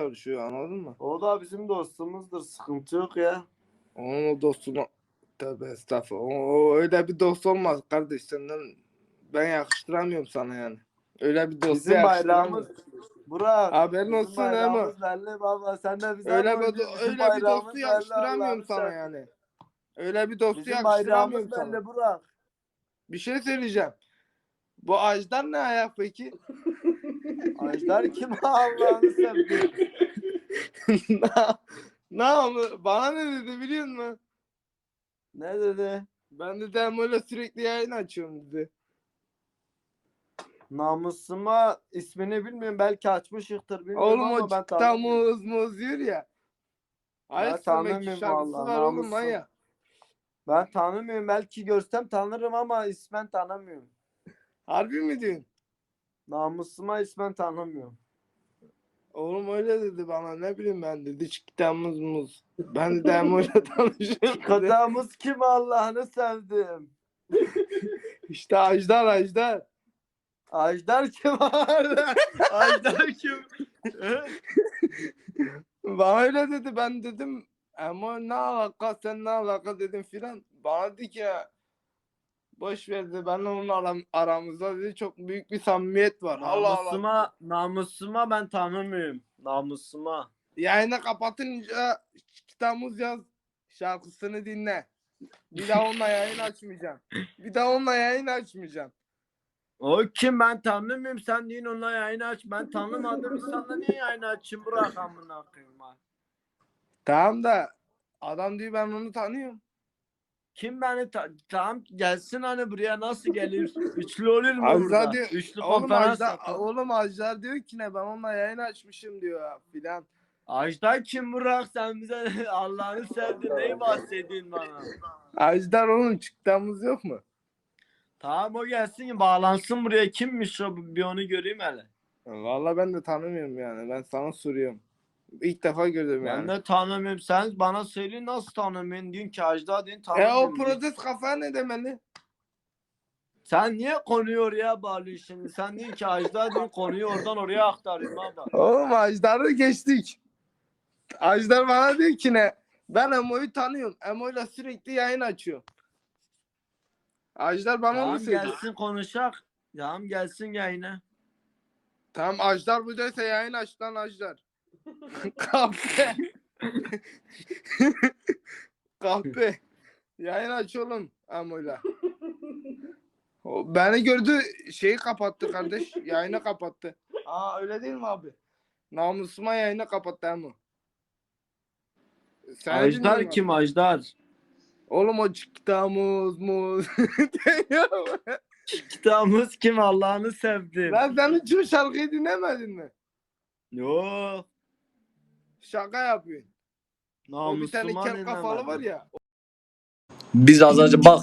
çalışıyor anladın mı? O da bizim dostumuzdur. Sıkıntı yok ya. Onun o dostuna tövbe estağfurullah. O, o öyle bir dost olmaz kardeş senden ben yakıştıramıyorum sana yani. Öyle bir dostu Bizim yakıştıramıyorum. bayrağımız Burak. Haberin bizim olsun Emo. bayrağımız belli baba. Sen de bize Öyle bir, öyle bir dostu yakıştıramıyorum sana yani. Öyle bir dostu Bizim yakıştıramıyorum bayrağımız sana. belli Burak. Bir şey söyleyeceğim. Bu Ajdar ne ayak peki? Ajdar kim Allah'ını sevdi. ne, yapı- Bana ne dedi biliyor musun? Ne dedi? Ben de dem öyle sürekli yayın açıyorum dedi. Namusuma ismini bilmiyorum. Belki açmışıktır bilmiyorum Oğlum ama o ben çıkta tanımıyorum. muz muz diyor ya. Ayıp tanımıyorum demek şarkısı vallahi, var oğlum namussuz. Ben tanımıyorum. Belki görsem tanırım ama ismen tanımıyorum. Harbi mi diyorsun? Namusuma ismen tanımıyorum. Oğlum öyle dedi bana ne bileyim ben dedi çıkta muz. Ben de dem öyle tanışıyorum. Kadamız kim Allah'ını sevdim. İşte Ajdar Ajdar. Ajdar kim var? Ajdar kim? Bana öyle dedi ben dedim ama ne alaka sen ne alaka dedim filan. Bana dedi ki boş ver dedi ben onun aram, aramızda dedi çok büyük bir samimiyet var. Allah Allah. namusuma, namusuma ben tanımıyorum. Namusuma. Yayını kapatınca kitabımız yaz şarkısını dinle. Bir daha onunla yayın açmayacağım. Bir daha onunla yayın açmayacağım. O kim ben tanımıyorum sen deyin onunla yayın aç. Ben tanımadığım insanla niye yayın açayım bırak amına koyayım ha. Tamam da adam diyor ben onu tanıyorum. Kim beni ta- tamam gelsin hani buraya nasıl gelir? Üçlü olur mu burada? diyor- Üçlü Oğlum konferans yapalım. oğlum Ajdar diyor ki ne ben onunla yayın açmışım diyor ya filan. Ajdar kim bırak sen bize Allah'ını sevdi neyi bahsediyorsun bana? Ajdar oğlum çıktığımız yok mu? Tamam o gelsin bağlansın buraya kimmiş o bir onu göreyim hele. Vallahi ben de tanımıyorum yani. Ben sana soruyorum. İlk defa gördüm Ben yani. de tanımıyorum sen bana söyle nasıl tanımıyorsun diyorsun ki Ajdar diyorsun E tanımıyorum. o diyorsun. protest kafa ne demeli? Sen niye konuyu oraya bağlıyorsun şimdi? Sen diyorsun ki Ajdar diyorsun konuyu oradan oraya aktarıyorum baba. Oğlum Ajdar'ı geçtik. Ajdar bana diyor ki ne? Ben Emo'yu tanıyorum. Emo'yla sürekli yayın açıyor. Ajdar bana Tamam söylüyor. gelsin konuşak. Tamam gelsin yayına. Tamam Ajdar buradaysa yayın aç lan Ajdar. Kahpe. Kahpe. Yayın aç oğlum Emo'yla. O Beni gördü şeyi kapattı kardeş. Yayını kapattı. Aa öyle değil mi abi? Namusuma yayını kapattı Emo. Sen Ajdar kim. Ajdar? Oğlum o çıktı muz. Kitabımız kim Allah'ını sevdim. Lan sen hiç o şarkıyı dinlemedin mi? Yok. Şaka yapıyorsun. O bir tane Namusuma kel kafalı var ya. Biz az önce bak